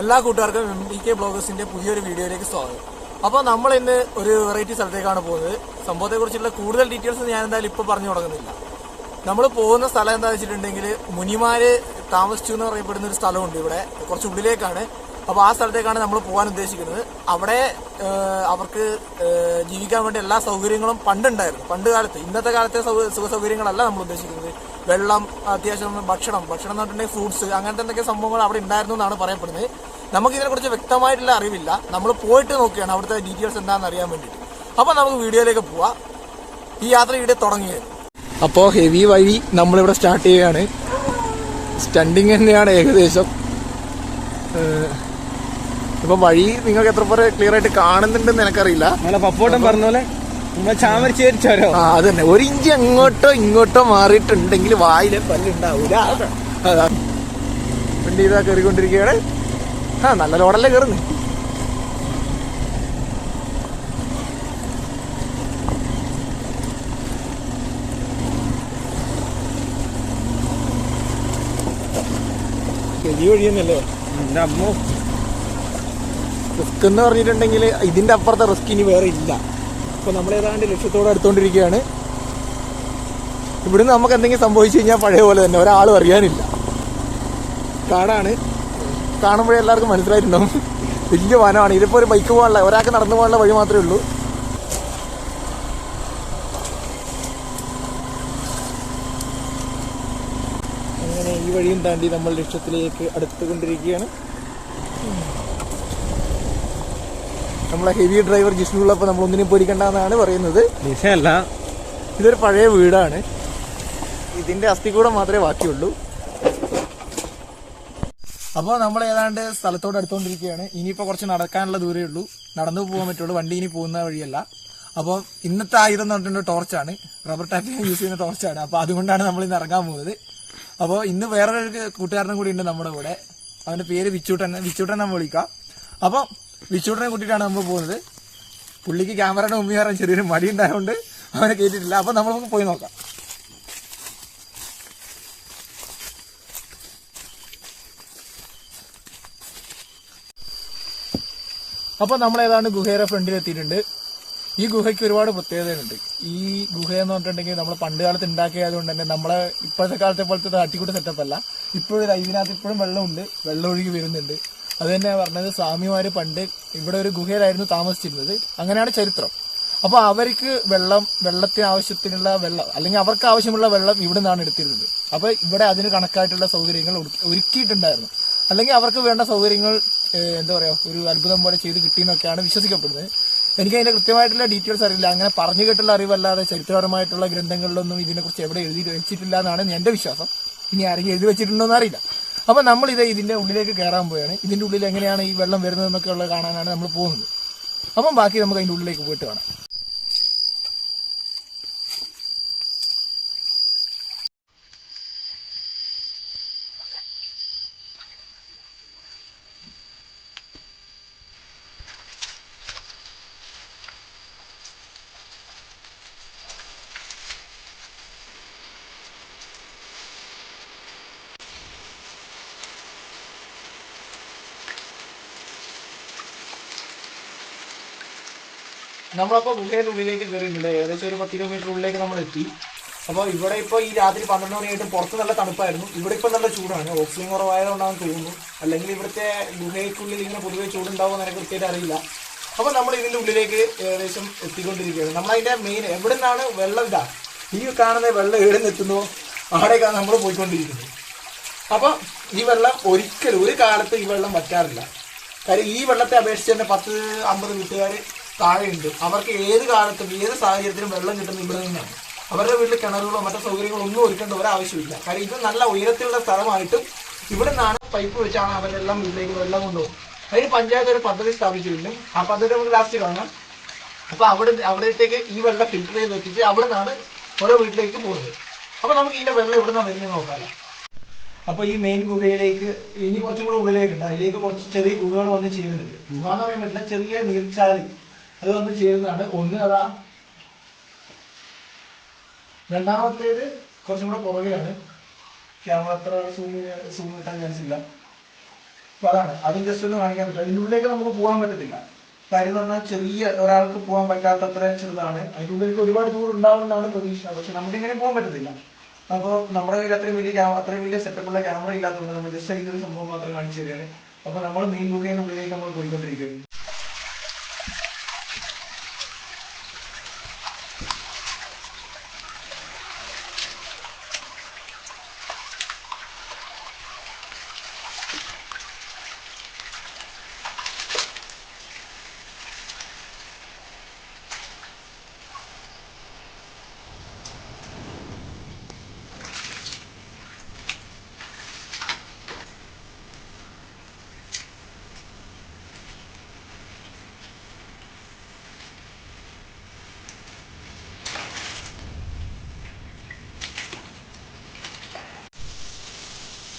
എല്ലാ കൂട്ടുകാർക്കും M D K ബ്ലോഗേഴ്സിന്റെ പുതിയൊരു വീഡിയോയിലേക്ക് സ്വാഗതം. അപ്പോൾ നമ്മൾ ഇന്ന് ഒരു വെറൈറ്റി സ്ഥലത്തേക്കാണ് പോകുന്നത്. സംഭവത്തെക്കുറിച്ചുള്ള കൂടുതൽ ഡീറ്റെയിൽസ് ഞാൻ എന്തായാലും ഇപ്പോൾ പറഞ്ഞു തുടങ്ങുന്നില്ല. നമ്മൾ പോകുന്ന സ്ഥലം എന്താ വെച്ചിട്ടുണ്ടെങ്കിൽ മുനിമാര് താമസിച്ചു എന്ന് പറയപ്പെടുന്ന ഒരു സ്ഥലമുണ്ട് ഇവിടെ. കുറച്ച് ഉള്ളിലേക്കാണ്. അപ്പോൾ ആ സ്ഥലത്തേക്കാണ് നമ്മൾ പോകാൻ ഉദ്ദേശിക്കുന്നത്. അവിടെ അവർക്ക് ജീവിക്കാൻ വേണ്ടി എല്ലാ സൗകര്യങ്ങളും പണ്ടുണ്ടായിരുന്നു. പണ്ട് കാലത്ത്. ഇന്നത്തെ കാലത്തെ സുഖ സൗകര്യങ്ങളല്ല നമ്മൾ ഉദ്ദേശിക്കുന്നത്. വെള്ളം അത്യാവശ്യം ഭക്ഷണം. ഭക്ഷണം എന്ന് പറഞ്ഞിട്ടുണ്ടെങ്കിൽ ഫ്രൂട്ട്സ് അങ്ങനത്തെ എന്തൊക്കെ സംഭവങ്ങൾ അവിടെ ഉണ്ടായിരുന്നു എന്നാണ് പറയപ്പെടുന്നത്. നമുക്ക് ഇതിനെക്കുറിച്ച് വ്യക്തമായിട്ടുള്ള അറിവില്ല. നമ്മൾ പോയിട്ട് നോക്കുകയാണ് അവിടുത്തെ ഡീറ്റെയിൽസ് എന്താണെന്ന് അറിയാൻ വേണ്ടിയിട്ട്. അപ്പോൾ നമുക്ക് വീഡിയോയിലേക്ക് പോവാം. ഈ യാത്ര ഇവിടെ തുടങ്ങിയത്. അപ്പോൾ ഹെവി വഴി നമ്മളിവിടെ സ്റ്റാർട്ട് ചെയ്യുകയാണ്. സ്റ്റണ്ടിങ് തന്നെയാണ് ഏകദേശം. ഇപ്പൊ വഴി നിങ്ങൾക്ക് എത്ര പേരെ ക്ലിയർ ആയിട്ട് കാണുന്നുണ്ടെന്ന് എനിക്കറിയില്ല പപ്പോട്ടം പറഞ്ഞ പോലെ ആ അതന്നെ. ഒരു ഇഞ്ച് അങ്ങോട്ടോ ഇങ്ങോട്ടോ മാറിയിട്ടുണ്ടെങ്കിൽ വായിലെ പല്ലുണ്ടാവൂല അതാ. വണ്ടി ഇതാ കയറിക്കൊണ്ടിരിക്കുകയാണ് ആ നല്ല ലോഡല്ലേ കയറുന്നു വലിയ വഴി എന്റെ അമ്മോ. റിസ്ക് എന്ന് പറഞ്ഞിട്ടുണ്ടെങ്കിൽ ഇതിന്റെ അപ്പുറത്തെ റിസ്ക് ഇനി വേറെ ഇല്ല. അപ്പോൾ നമ്മൾ ഏതാണ്ട് ലക്ഷ്യത്തോടെ അടുത്തുകൊണ്ടിരിക്കുകയാണ് ഇവിടുന്ന് നമുക്ക് എന്തെങ്കിലും സംഭവിച്ചു കഴിഞ്ഞാൽ പഴയ പോലെ തന്നെ ഒരാളും അറിയാനില്ല. കാടാണ്. കാണുമ്പോഴേ എല്ലാവർക്കും മനസ്സിലായിട്ടുണ്ടാവും. വലിയ വനമാണ്. ഇതിപ്പോൾ ഒരു ബൈക്ക് പോകാനുള്ള ഒരാൾക്ക് നടന്നു പോകാനുള്ള വഴി മാത്രമേ ഉള്ളൂ. അങ്ങനെ ഈ വഴിയും താണ്ടി നമ്മൾ ലക്ഷ്യത്തിലേക്ക് അടുത്തുകൊണ്ടിരിക്കുകയാണ്. നമ്മളെ ഹെവി ഡ്രൈവർ ജിഷ്ണു ഉള്ളപ്പോൾ നമ്മൾ ഒന്നിനും പേടിക്കണ്ടെന്നാണ് പറയുന്നത്. വിഷയല്ല ഇതൊരു പഴയ വീടാണ്. ഇതിന്റെ അസ്ഥികൂടം മാത്രമേ ബാക്കിയുള്ളൂ. അപ്പോൾ നമ്മൾ ഏതാണ്ട് സ്ഥലത്തോട് അടുത്തോണ്ടിരിക്കുകയാണ്. ഇനിയിപ്പോൾ കുറച്ച് നടക്കാനുള്ള ദൂരമേ ഉള്ളൂ. നടന്നു പോകാൻ പറ്റുള്ളൂ. വണ്ടി ഇനി പോകുന്ന വഴിയല്ല. അപ്പോൾ ഇന്നത്തെ ആയുധം എന്ന് പറഞ്ഞിട്ടുണ്ട് ടോർച്ചാണ് റബ്ബർ ടാപ്പിംഗ് യൂസ് ചെയ്യുന്ന ടോർച്ചാണ് അപ്പോൾ അതുകൊണ്ടാണ് നമ്മൾ ഇന്ന് ഇറങ്ങാൻ പോകുന്നത്. അപ്പോൾ ഇന്ന് വേറൊരു കൂട്ടുകാരനും കൂടി ഉണ്ട് നമ്മുടെ കൂടെ. അവന്റെ പേര് വിച്ചൂട്ടൻ. വിച്ചൂട്ടൻ നമ്മൾ വിളിക്കാം. അപ്പോൾ വിച്ചൂട്ടനെ കൂട്ടിയിട്ടാണ് നമ്മൾ പോകുന്നത്. പുള്ളിക്ക് ക്യാമറയുടെ മുമ്പിൽ പറയാൻ ചെറിയൊരു മടി ഉണ്ടായതുകൊണ്ട് അവനെ കയറ്റിയിട്ടില്ല അപ്പം നമുക്ക് പോയി നോക്കാം. അപ്പൊ നമ്മൾ ഏതാണ്ട് ഗുഹയുടെ ഫ്രണ്ടിൽ എത്തിയിട്ടുണ്ട്. ഈ ഗുഹയ്ക്ക് ഒരുപാട് പ്രത്യേകതയുണ്ട് ഈ ഗുഹ എന്ന് പറഞ്ഞിട്ടുണ്ടെങ്കിൽ നമ്മൾ പണ്ട് കാലത്ത് ഉണ്ടാക്കിയതുകൊണ്ട് തന്നെ നമ്മളെ ഇപ്പോഴത്തെ കാലത്തെ പോലത്തെ തട്ടിക്കൂട്ട് സെറ്റപ്പ് അല്ല. ഇപ്പോഴും ഇതിനകത്ത് ഇപ്പോഴും വെള്ളമുണ്ട്. വെള്ളം ഒഴുകി വരുന്നുണ്ട്. അത് തന്നെ പറഞ്ഞത് സ്വാമിമാര് പണ്ട് ഇവിടെ ഒരു ഗുഹയിലായിരുന്നു താമസിച്ചിരുന്നത്. അങ്ങനെയാണ് ചരിത്രം. അപ്പൊ അവർക്ക് വെള്ളം വെള്ളത്തിന് ആവശ്യത്തിനുള്ള വെള്ളം അല്ലെങ്കിൽ അവർക്ക് ആവശ്യമുള്ള വെള്ളം ഇവിടെ നിന്നാണ് എടുത്തിരുന്നത്. അപ്പൊ ഇവിടെ അതിന് കണക്കായിട്ടുള്ള സൗകര്യങ്ങൾ ഒരുക്കിയിട്ടുണ്ടായിരുന്നു. അല്ലെങ്കിൽ അവർക്ക് വേണ്ട സൗകര്യങ്ങൾ എന്താ പറയാ ഒരു അത്ഭുതം പോലെ ചെയ്ത് കിട്ടിയെന്നൊക്കെയാണ് വിശ്വസിക്കപ്പെടുന്നത്. എനിക്ക് അതിന്റെ കൃത്യമായിട്ടുള്ള ഡീറ്റെയിൽസ് അറിയില്ല. അങ്ങനെ പറഞ്ഞു കേട്ടുള്ള അറിവല്ലാതെ ചരിത്രപരമായിട്ടുള്ള ഗ്രന്ഥങ്ങളിലൊന്നും ഇതിനെക്കുറിച്ച് എവിടെ എഴുതി വെച്ചിട്ടില്ല എന്നാണ് എന്റെ വിശ്വാസം. ഇനി ആരെങ്കിലും എഴുതി വെച്ചിട്ടുണ്ടോ എന്ന് അറിയില്ല. അപ്പൊ നമ്മൾ ഇത് ഇതിന്റെ ഉള്ളിലേക്ക് കയറാൻ പോയാണ്. ഇതിന്റെ ഉള്ളിൽ എങ്ങനെയാണ് ഈ വെള്ളം വരുന്നതെന്നൊക്കെ ഉള്ളത് കാണാനാണ് നമ്മൾ പോകുന്നത്. അപ്പം ബാക്കി നമുക്ക് അതിന്റെ ഉള്ളിലേക്ക് പോയിട്ട് കാണാം. നമ്മളപ്പോ ഗുഹയുടെ ഉള്ളിലേക്ക് കയറിയിട്ടുണ്ട് ഏകദേശം ഒരു പത്ത് കിലോമീറ്റർ ഉള്ളിലേക്ക് നമ്മൾ എത്തി. അപ്പോൾ ഇവിടെ ഇപ്പോൾ ഈ രാത്രി പന്ത്രണ്ട് മണിയായിട്ട് പുറത്ത് നല്ല തണുപ്പായിരുന്നു. ഇവിടെ ഇപ്പോൾ നല്ല ചൂടാണ്. ഓക്സിജൻ കുറവായതുകൊണ്ടാണെന്ന് തോന്നുന്നു. അല്ലെങ്കിൽ ഇവിടുത്തെ ഗുഹയ്ക്കുള്ളിൽ ഇങ്ങനെ പൊതുവെ ചൂടുണ്ടാവുമെന്ന് എനിക്ക് കൃത്യമായിട്ട് അറിയില്ല. അപ്പോൾ നമ്മൾ ഇതിന്റെ ഉള്ളിലേക്ക് ഏകദേശം എത്തിക്കൊണ്ടിരിക്കുകയാണ്. നമ്മളതിന്റെ മെയിൻ എവിടെ നിന്നാണ് വെള്ളം ഇതാ? ഈ കാണുന്ന വെള്ളം എവിടെ നിന്ന് എത്തുന്നോ? അവിടേക്കാണ് നമ്മൾ പോയിക്കൊണ്ടിരിക്കുന്നത്. അപ്പൊ ഈ വെള്ളം ഒരിക്കലും ഒരു കാലത്ത് ഈ വെള്ളം വറ്റാറില്ല. കാര്യം ഈ വെള്ളത്തെ അപേക്ഷിച്ച് തന്നെ പത്ത് അമ്പത് വീട്ടുകാർ താഴെയുണ്ട്. അവർക്ക് ഏത് കാലത്തും ഏത് സാഹചര്യത്തിലും വെള്ളം കിട്ടുന്ന ഇവിടെ നിന്നാണ് അവരുടെ വീട്ടിൽ കിണറുകളോ മറ്റു സൗകര്യങ്ങളോ ഒന്നും ഒരുക്കേണ്ട ഒരാവശ്യമില്ല കാര്യം ഇത് നല്ല ഉയരത്തിലുള്ള സ്ഥലമായിട്ടും ഇവിടെ നിന്നാണ് പൈപ്പ് വെച്ചാണ് അവരെല്ലാം വീട്ടിലേക്ക് വെള്ളം കൊണ്ടുപോകും അതിന് പഞ്ചായത്ത് ഒരു പദ്ധതി സ്ഥാപിച്ചിട്ടുണ്ട്. ആ പദ്ധതി നമുക്ക് ലാസ്റ്റ് കാണാം. അപ്പൊ അവിടെ അവിടത്തേക്ക് ഈ വെള്ളം ഫിൽറ്റർ ചെയ്ത് വെച്ചിട്ട് അവിടെ നിന്നാണ് ഓരോ വീട്ടിലേക്ക് പോകുന്നത്. അപ്പൊ നമുക്ക് ഇതിന്റെ വെള്ളം ഇവിടെ നിന്നാണ് വരുന്നത് നോക്കാം. അപ്പൊ ഈ മെയിൻ ഗുഹയിലേക്ക് ഇനി കുറച്ചും കൂടെ ഉള്ളിലേക്ക് ഉണ്ട് അതിലേക്ക് കുറച്ച് ചെറിയ ഗുഹകൾ വന്ന് ചെയ്യുന്നുണ്ട് ഗുഹ എന്ന് പറയാൻ പറ്റില്ല ചെറിയ നീർച്ചാലി അത് വന്ന് ചെയ്യുന്നതാണ്. ഒന്ന് അതാ രണ്ടാമത്തേത് കുറച്ചും കൂടെ പുറകെയാണ്. ക്യാമറ അത്ര സൂം സൂം കിട്ടാൻ ചാൻസ് ഇല്ല. അപ്പൊ അതാണ്. അതും ജസ്റ്റ് ഒന്ന് കാണിക്കാൻ പറ്റില്ല അതിന്റെ ഉള്ളിലേക്ക് നമുക്ക് പോകാൻ പറ്റത്തില്ല. കാര്യം പറഞ്ഞാൽ ചെറിയ ഒരാൾക്ക് പോകാൻ പറ്റാത്തത്ര ചെറുതാണ്. അതിന്റെ ഉള്ളിലേക്ക് ഒരുപാട് ദൂരം ഉണ്ടാവുമെന്നാണ് പ്രതീക്ഷ. പക്ഷെ നമുക്ക് ഇങ്ങനെ പോകാൻ പറ്റത്തില്ല. അപ്പോൾ നമ്മുടെ കയ്യിൽ അത്രയും വലിയ അത്രയും വലിയ സെറ്റപ്പുള്ള ക്യാമറ ഇല്ലാത്തതുകൊണ്ട് നമ്മൾ ജസ്റ്റ് അതിന്റെ ഒരു സംഭവം മാത്രം കാണിച്ചു തരികയാണ്. അപ്പോൾ നമ്മൾ മെയിൻ ഗുഹയുടെ ഉള്ളിലേക്ക് നമ്മൾ പോയിക്കൊണ്ടിരിക്കുകയാണ്.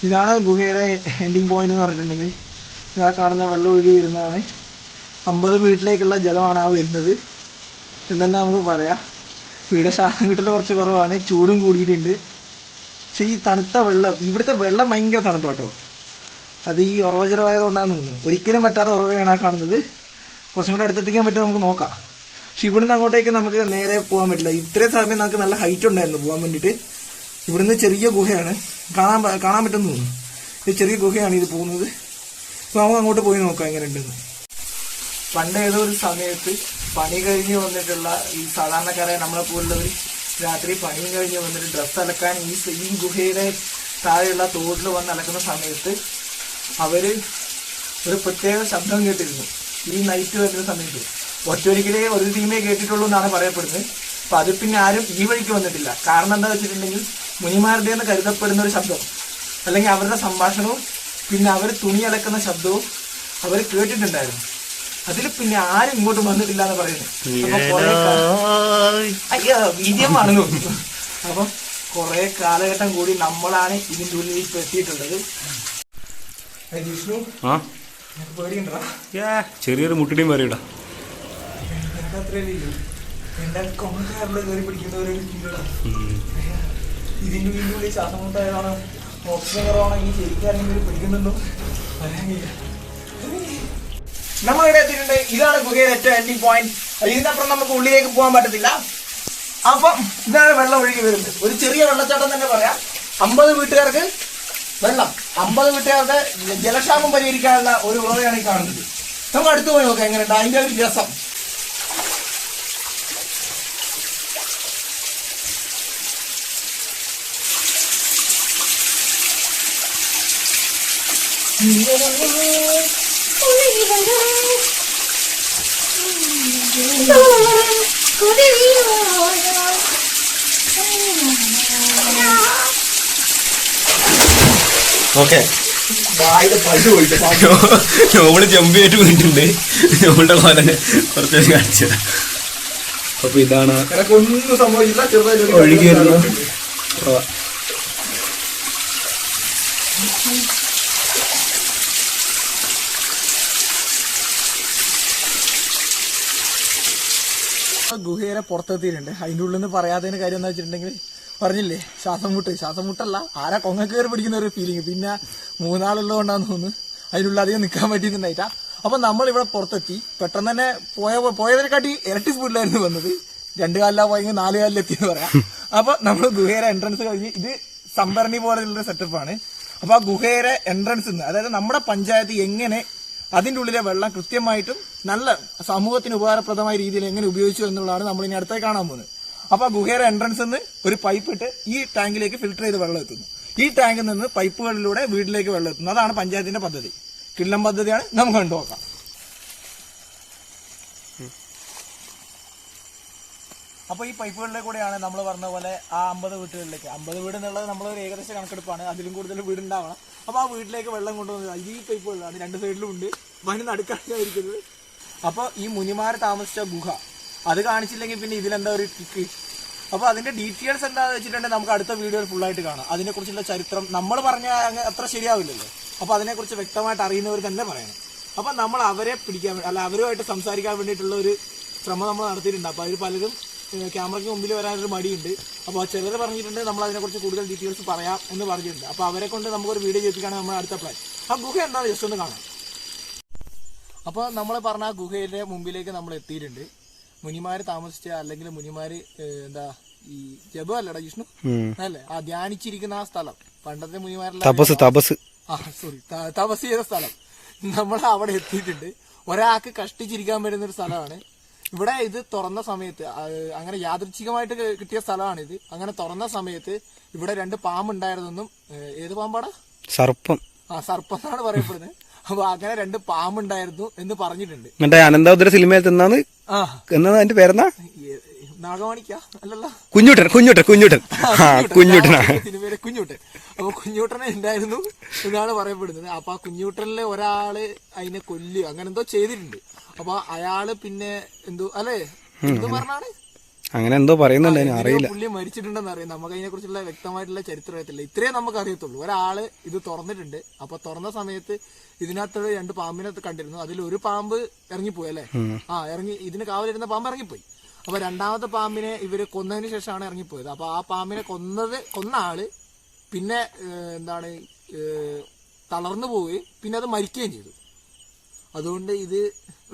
ഇതാണ് ഗുഹയുടെ എൻഡിങ് പോയിന്റ് എന്ന് പറഞ്ഞിട്ടുണ്ടെങ്കിൽ. ഇതാ കാണുന്ന വെള്ളം ഒഴുകി വരുന്നതാണ്. അമ്പത് വീട്ടിലേക്കുള്ള ജലമാണ് ആ വരുന്നത്. എന്ന് തന്നെ നമുക്ക് പറയാം. ഇവിടെ ശ്വാസം കിട്ടൽ കുറച്ച് കുറവാണ്. ചൂടും കൂടിയിട്ടുണ്ട്. പക്ഷെ ഈ തണുത്ത വെള്ളം ഇവിടുത്തെ വെള്ളം ഭയങ്കര തണുപ്പ് കേട്ടോ അത് ഈ ഉറവജലമായതുകൊണ്ടാണ് തോന്നുന്നത് ഒരിക്കലും പറ്റാത്ത ഉറവയാണ് ആ കാണുന്നത്. കുറച്ചും കൂടെ അടുത്തെത്തിക്കാൻ പറ്റും നമുക്ക് നോക്കാം. പക്ഷെ ഇവിടുന്ന് അങ്ങോട്ടേക്ക് നമുക്ക് നേരെ പോകാൻ പറ്റില്ല. ഇത്രയും സമയം നമുക്ക് നല്ല ഹൈറ്റ് ഉണ്ടായിരുന്നു പോകാൻ വേണ്ടിയിട്ട്. ഇവിടുന്ന് ചെറിയ ഗുഹയാണ്. കാണാൻ കാണാൻ പറ്റുന്നു തോന്നുന്നു. ചെറിയ ഗുഹയാണ് ഇത് പോകുന്നത്. അപ്പോൾ നമുക്ക് അങ്ങോട്ട് പോയി നോക്കാം എങ്ങനെ ഉണ്ടെന്ന് പണ്ട് ഏതോ ഒരു സമയത്ത് പണി കഴിഞ്ഞ് വന്നിട്ടുള്ള ഈ സാധാരണക്കാരെ നമ്മളെ പോലുള്ളവർ രാത്രി പണിയും കഴിഞ്ഞ് വന്നിട്ട് ഡ്രസ്സ് അലക്കാൻ ഈ ഈ ഗുഹയുടെ താഴെയുള്ള തോട്ടിൽ വന്ന് അലക്കുന്ന സമയത്ത് അവർ ഒരു പ്രത്യേക ശബ്ദം കേട്ടിരുന്നു. ഈ നൈറ്റ് വരുന്ന സമയത്ത്. ഒറ്റൊരിക്കലേ ഒരു ടീമേ കേട്ടിട്ടുള്ളൂ എന്നാണ് പറയപ്പെടുന്നത്. അപ്പൊ അത് പിന്നെ ആരും ഈ വഴിക്ക് വന്നിട്ടില്ല. കാരണം എന്താ വെച്ചിട്ടുണ്ടെങ്കിൽ മുനിമാരുടെ എന്ന് കരുതപ്പെടുന്ന ഒരു ശബ്ദം. അല്ലെങ്കിൽ അവരുടെ സംഭാഷണവും പിന്നെ അവർ തുണി അലക്കുന്ന ശബ്ദവും അവർ കേട്ടിട്ടുണ്ടായിരുന്നു. അതിൽ പിന്നെ ആരും ഇങ്ങോട്ട് വന്നിട്ടില്ല എന്ന് പറയുന്നത് അയ്യോ വീര്യമാണ് തോന്നുന്നു അപ്പൊ കുറെ കാലഘട്ടം കൂടി നമ്മളാണ് ഇതിന്റെ ഉള്ളിൽ ഇപ്പൊ എത്തിയിട്ടുള്ളത്. പേടിയുണ്ടോ? ചെറിയൊരു മുട്ടിടിയും പറയൂടാ അത്രയല്ലേ ഇല്ലൂ എന്റെ കൊമ്പക്കാരിൽ കയറി പിടിക്കുന്നവരെ ഇല്ലടാ ഇതിന്റെ വീണ്ടും ഉള്ളിൽ ശ്വാസം മുട്ടായതാണോ ഓക്സിജൻ കുറവാണോ ഈ ശരിക്കും ആരെങ്കിലും പിടിക്കുന്നുണ്ടോ? പറയാൻ കഴിയില്ല. നമ്മളിവിടെ എത്തിയിട്ടുണ്ട്. ഇതാണ് ഗുഹയുടെ ഏറ്റവും എൻഡിങ് പോയിന്റ് ഇതിനപ്പുറം നമുക്ക് ഉള്ളിലേക്ക് പോകാൻ പറ്റത്തില്ല. അപ്പം ഇതാണ് വെള്ളം ഒഴുകി വരുന്നത്. ഒരു ചെറിയ വെള്ളച്ചാട്ടം തന്നെ പറയാം. അമ്പത് വീട്ടുകാർക്ക് വെള്ളം. അമ്പത് വീട്ടുകാരുടെ ജലക്ഷാമം പരിഹരിക്കാനുള്ള ഒരു ഉറവയാണ് ഈ കാണുന്നത്. നമ്മൾ അടുത്ത് പോയി നോക്കാം എങ്ങനെയുണ്ട്? അതിന്റെ ഒരു രസം. ഓക്കെ. നമ്മൾ ജമ്പിയായിട്ട് വീണിട്ടുണ്ട്. നമ്മളുടെ പോലെ കുറച്ചു കാണിച്ചത് അപ്പൊ ഇതാണ് ഒഴുകി വരുന്നു ഗുഹയുടെ പുറത്തെത്തിയിട്ടുണ്ട്. അതിന്റെ ഉള്ളിൽ നിന്ന് പറയാത്തതിന് കാര്യം എന്താ വെച്ചിട്ടുണ്ടെങ്കിൽ പറഞ്ഞില്ലേ? ശ്വാസം മുട്ട്. ശ്വാസം മുട്ടല്ല. ആരാ കൊങ്ങ കയറി പിടിക്കുന്ന ഒരു ഫീലിംഗ് പിന്നെ മൂന്നാളുള്ളതുകൊണ്ടാന്ന് തോന്നുന്നു. അതിനുള്ള അധികം നിൽക്കാൻ പറ്റിയിട്ടുണ്ടായിട്ടാ. അപ്പൊ നമ്മൾ ഇവിടെ പുറത്തെത്തി. പെട്ടെന്ന് തന്നെ പോയ പോയതിനെക്കാട്ടി ഇരട്ടി സ്പീഡിലായിരുന്നു വന്നത്. രണ്ട് കാലിലാ പോയെങ്കിൽ നാല് കാലിലെത്തി എന്ന് പറയാം. അപ്പൊ നമ്മൾ ഗുഹയുടെ എൻട്രൻസ് കഴിഞ്ഞ് ഇത് സംഭരണി പോലെയുള്ള സെറ്റപ്പാണ് അപ്പൊ ആ ഗുഹയുടെ എൻട്രൻസ് അതായത് നമ്മുടെ പഞ്ചായത്ത് എങ്ങനെ അതിന്റെ ഉള്ളിലെ വെള്ളം കൃത്യമായിട്ടും നല്ല സമൂഹത്തിന് ഉപകാരപ്രദമായ രീതിയിൽ എങ്ങനെ ഉപയോഗിച്ചു എന്നുള്ളതാണ് നമ്മൾ ഇനി അടുത്തേക്ക് കാണാൻ പോകുന്നത്. അപ്പൊ ആ ഗുഹയുടെ എൻട്രൻസ് നിന്ന് ഒരു പൈപ്പ് ഇട്ട് ഈ ടാങ്കിലേക്ക് ഫിൽട്ടർ ചെയ്ത് വെള്ളം എത്തുന്നു. ഈ ടാങ്കിൽ നിന്ന് പൈപ്പുകളിലൂടെ വീട്ടിലേക്ക് വെള്ളം എത്തുന്നു. അതാണ് പഞ്ചായത്തിന്റെ പദ്ധതി. കിള്ളം പദ്ധതിയാണ്. നമുക്ക് കണ്ടു നോക്കാം അപ്പൊ ഈ പൈപ്പുകളിലെ കൂടെയാണ് നമ്മൾ പറഞ്ഞ പോലെ ആ അമ്പത് വീട്ടുകളിലേക്ക് അമ്പത് വീട് എന്നുള്ളത് നമ്മൾ ഒരു ഏകദേശ കണക്കെടുപ്പാണ്. അതിലും കൂടുതൽ വീട് ഉണ്ടാവണം അപ്പൊ ആ വീട്ടിലേക്ക് വെള്ളം കൊണ്ടുവന്നത് ഈ പൈപ്പുകളിലാണ് രണ്ട് സൈഡിലും ഉണ്ട്. അപ്പൊ അതിന് അപ്പോൾ അപ്പൊ ഈ മുനിമാർ താമസിച്ച ഗുഹ അത് കാണിച്ചില്ലെങ്കിൽ പിന്നെ ഇതിലെന്താ ഒരു ടിക്ക് അപ്പോൾ അതിന്റെ ഡീറ്റെയിൽസ് എന്താണെന്ന് വെച്ചിട്ടുണ്ടെങ്കിൽ നമുക്ക് അടുത്ത വീഡിയോയിൽ ഫുൾ ആയിട്ട് കാണാം. അതിനെക്കുറിച്ചുള്ള ചരിത്രം നമ്മൾ പറഞ്ഞ അങ്ങ് അത്ര ശരിയാവില്ലല്ലോ. അപ്പോൾ അതിനെക്കുറിച്ച് വ്യക്തമായിട്ട് അറിയുന്നവർ തന്നെ പറയണം. അപ്പൊ നമ്മൾ അവരെ പിടിക്കാൻ അല്ല അവരുമായിട്ട് സംസാരിക്കാൻ വേണ്ടിയിട്ടുള്ള ഒരു ശ്രമം നമ്മൾ നടത്തിയിട്ടുണ്ട്. അപ്പോൾ അതിൽ പലരും ക്യാമറയ്ക്ക് മുമ്പിൽ വരാനൊരു മടിയുണ്ട്. അപ്പോൾ ചിലർ പറഞ്ഞിട്ടുണ്ട് നമ്മൾ അതിനെക്കുറിച്ച് കൂടുതൽ ഡീറ്റെയിൽസ് പറയാം എന്ന് പറഞ്ഞിട്ടുണ്ട്. അപ്പോൾ അവരെ കൊണ്ട് നമുക്കൊരു വീഡിയോ ചെയ്യിപ്പിക്കാണ് നമ്മുടെ അടുത്ത പ്ലാൻ ആ ഗുഹ എന്താണ് ജസ്റ്റ് ഒന്ന് കാണാം. അപ്പോൾ നമ്മൾ പറഞ്ഞ ആ ഗുഹയുടെ മുമ്പിലേക്ക് നമ്മൾ എത്തിയിട്ടുണ്ട്. മുനിമാർ താമസിച്ച അല്ലെങ്കിൽ മുനിമാർ എന്താ ഈ ജബ അല്ലടാ ജിഷ്ണു? അല്ലേ? ആ ധ്യാനിച്ചിരിക്കുന്ന ആ സ്ഥലം. പണ്ടത്തെ മുനിമാരെല്ലാം തപസ് തപസ്. ആ സോറി തപസ് ചെയ്ത സ്ഥലം. നമ്മൾ അവിടെ എത്തിയിട്ടുണ്ട്. ഒരാൾക്ക് കഷ്ടിച്ചിരിക്കാൻ പറ്റുന്ന ഒരു സ്ഥലമാണ്. ഇവിടെ ഇത് തുറന്ന സമയത്ത് അങ്ങനെ യാദൃച്ഛികമായിട്ട് കിട്ടിയ സ്ഥലമാണ് ഇത് അങ്ങനെ തുറന്ന സമയത്ത് ഇവിടെ രണ്ട് പാമ്പുണ്ടായിരുന്നെന്നും ഏത് പാമ്പാടാ? സർപ്പം. ആ സർപ്പം എന്നാണ് പറയപ്പെടുന്നത്. അപ്പൊ അങ്ങനെ രണ്ട് പാമ്പുണ്ടായിരുന്നു എന്ന് പറഞ്ഞിട്ടുണ്ട്. മറ്റേ അനന്തോദര സിനിമയിൽ തിന്നാന്ന് ആ. എന്നാ അതിന്റെ പേരെന്നാ? കുഞ്ഞുട്ടൻ കുഞ്ഞുട്ടൻ കുഞ്ഞുട്ടൻ. ആ സിനിമയിലെ കുഞ്ഞൂട്ടൻ. അപ്പൊ കുഞ്ഞുട്ടനെ ഉണ്ടായിരുന്നു എന്നാണ് പറയപ്പെടുന്നത്. അപ്പൊ ആ കുഞ്ഞുട്ടനിലെ ഒരാൾ അതിനെ കൊല്ലു അങ്ങനെ എന്തോ ചെയ്തിട്ടുണ്ട്. അപ്പൊ അയാൾ പിന്നെ എന്തോ അല്ലേ? എന്ത് പറഞ്ഞാണ് അങ്ങനെ എന്തോ പറയുന്നുണ്ട് അറിയില്ല. പുള്ളി മരിച്ചിട്ടുണ്ടെന്ന് അറിയാം. നമുക്ക് അതിനെ കുറിച്ചുള്ള വ്യക്തമായിട്ടുള്ള ചരിത്രം അറിയത്തില്ല. ഇത്രേ നമുക്ക് അറിയത്തുള്ളൂ. ഒരാൾ ഇത് തുറന്നിട്ടുണ്ട്. അപ്പൊ തുറന്ന സമയത്ത് ഇതിനകത്ത് രണ്ട് പാമ്പിനെ കണ്ടിരുന്നു. അതിൽ ഒരു പാമ്പ് ഇറങ്ങിപ്പോയി അല്ലേ? ആ ഇറങ്ങി ഇതിന് കാവലിരുന്ന പാമ്പ് ഇറങ്ങിപ്പോയി. അപ്പൊ രണ്ടാമത്തെ പാമ്പിനെ ഇവർ കൊന്നതിന് ശേഷമാണ് ഇറങ്ങിപ്പോയത്. അപ്പൊ ആ പാമ്പിനെ കൊന്നത് കൊന്ന ആൾ പിന്നെ എന്താണ് തളർന്നു പോവുകയും പിന്നെ അത് മരിക്കുകയും ചെയ്തു. അതുകൊണ്ട് ഇത്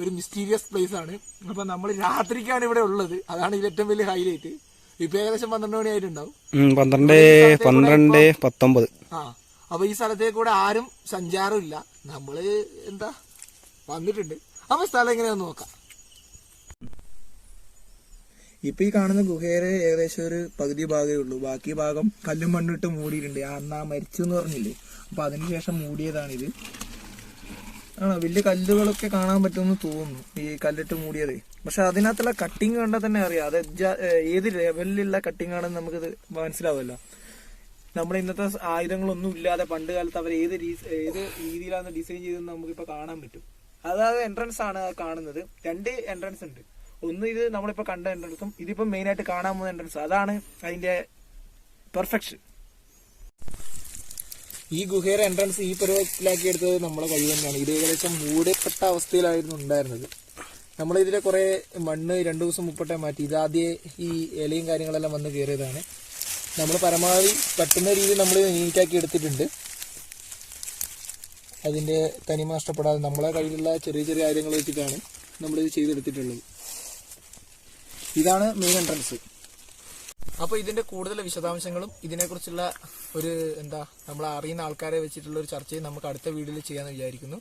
ഒരു മിസ്റ്റീരിയസ് പ്ലേസ് ആണ്. അപ്പൊ നമ്മൾ രാത്രിക്കാണ് ഇവിടെ ഉള്ളത്. അതാണ് ഇതിൽ ഏറ്റവും വലിയ ഹൈലൈറ്റ് ഇപ്പൊ ഏകദേശം പന്ത്രണ്ട് മണി ആയിട്ടുണ്ടാവും. ഉം, പന്ത്രണ്ട് പന്ത്രണ്ട് പത്തൊമ്പത്. ആ അപ്പൊ ഈ സ്ഥലത്തേക്ക് കൂടെ ആരും സഞ്ചാരം ഇല്ല നമ്മൾ എന്താ വന്നിട്ടുണ്ട്. അപ്പൊ സ്ഥലം എങ്ങനെയാന്ന് നോക്കാം. ഇപ്പൊ ഈ കാണുന്ന ഗുഹയുടെ ഏകദേശം ഒരു പകുതി ഭാഗമേ ഉള്ളൂ. ബാക്കി ഭാഗം കല്ലും മണ്ണിട്ട് മൂടിയിട്ടുണ്ട്. അന്ന് ആ മരിച്ചു എന്ന് പറഞ്ഞില്ലേ? അപ്പൊ അതിനുശേഷം മൂടിയതാണിത്. ആണോ? വലിയ കല്ലുകളൊക്കെ കാണാൻ പറ്റുമെന്ന് തോന്നുന്നു ഈ കല്ലിട്ട് മൂടിയത്. പക്ഷെ അതിനകത്തുള്ള കട്ടിങ് കണ്ടാൽ തന്നെ അറിയാം. അത് ഏത് ലെവലിലുള്ള കട്ടിങ് ആണെന്ന് നമുക്കിത് മനസ്സിലാവുമല്ലോ. നമ്മുടെ ഇന്നത്തെ ആയുധങ്ങളൊന്നും ഇല്ലാതെ പണ്ട് കാലത്ത് അവർ ഏത് ഏത് രീതിയിലാണ് ഡിസൈൻ ചെയ്തതെന്ന് നമുക്കിപ്പോ കാണാൻ പറ്റും. അതായത് എൻട്രൻസ് ആണ് കാണുന്നത്. രണ്ട് എൻട്രൻസ് ഉണ്ട്. ഒന്ന് ഇത് നമ്മളിപ്പോ കണ്ട എൻട്രൻസും ഇതിപ്പോ മെയിൻ ആയിട്ട് കാണാൻ പോകുന്ന എൻട്രൻസ് അതാണ് അതിന്റെ പെർഫെക്ഷൻ ഈ ഗുഹയുടെ എൻട്രൻസ് ഈ പരുവത്തിലാക്കി എടുത്തത് നമ്മളെ കഴിവ് തന്നെയാണ്. ഇത് ഏകദേശം മൂടപ്പെട്ട അവസ്ഥയിലായിരുന്നു ഉണ്ടായിരുന്നത്. നമ്മൾ ഇതിലെ കുറെ മണ്ണ് രണ്ടു ദിവസം മുപ്പട്ടെ മാറ്റി. ഇതാദ്യം ഈ ഇലയും കാര്യങ്ങളെല്ലാം വന്ന് കയറിയതാണ്. നമ്മൾ പരമാവധി പറ്റുന്ന രീതിയിൽ നമ്മൾ നീറ്റാക്കി എടുത്തിട്ടുണ്ട്. അതിന്റെ തനിമ നഷ്ടപ്പെടാതെ നമ്മളെ കയ്യിലുള്ള ചെറിയ ചെറിയ കാര്യങ്ങൾ വെച്ചിട്ടാണ് നമ്മളിത് ചെയ്തെടുത്തിട്ടുള്ളത്. ഇതാണ് മെയിൻ എൻട്രൻസ് അപ്പോൾ ഇതിന്റെ കൂടുതൽ വിശദാംശങ്ങളും ഇതിനെക്കുറിച്ചുള്ള ഒരു എന്താ നമ്മൾ അറിയുന്ന ആൾക്കാരെ വെച്ചിട്ടുള്ള ഒരു ചർച്ചയും നമുക്ക് അടുത്ത വീഡിയോയിൽ ചെയ്യാമെന്ന് വിചാരിക്കുന്നു.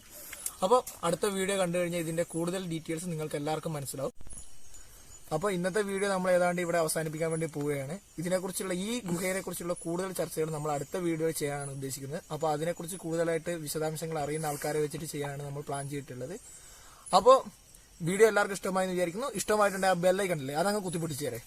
അപ്പോൾ അടുത്ത വീഡിയോ കണ്ടു കഴിഞ്ഞാൽ ഇതിന്റെ കൂടുതൽ ഡീറ്റെയിൽസ് നിങ്ങൾക്ക് എല്ലാവർക്കും മനസ്സിലാവും. അപ്പോൾ ഇന്നത്തെ വീഡിയോ നമ്മൾ ഏതാണ്ട് ഇവിടെ അവസാനിപ്പിക്കാൻ വേണ്ടി പോവുകയാണ്. ഇതിനെക്കുറിച്ചുള്ള ഈ ഗുഹയെക്കുറിച്ചുള്ള കൂടുതൽ ചർച്ചകൾ നമ്മൾ അടുത്ത വീഡിയോയിൽ ചെയ്യാനാണ് ഉദ്ദേശിക്കുന്നത്. അപ്പോൾ അതിനെക്കുറിച്ച് കൂടുതലായിട്ട് വിശദാംശങ്ങൾ അറിയുന്ന ആൾക്കാരെ വെച്ചിട്ട് ചെയ്യാനാണ് നമ്മൾ പ്ലാൻ ചെയ്തിട്ടുള്ളത്. അപ്പോൾ വീഡിയോ എല്ലാവർക്കും ഇഷ്ടമായി വിചാരിക്കുന്നു. ഇഷ്ടമായിട്ടുണ്ടെങ്കിൽ ആ ബെല്ലൈക്കണ്ടല്ലേ അതങ്ങ് കുത്തിപ്പൊട്ടിച്ചേരെ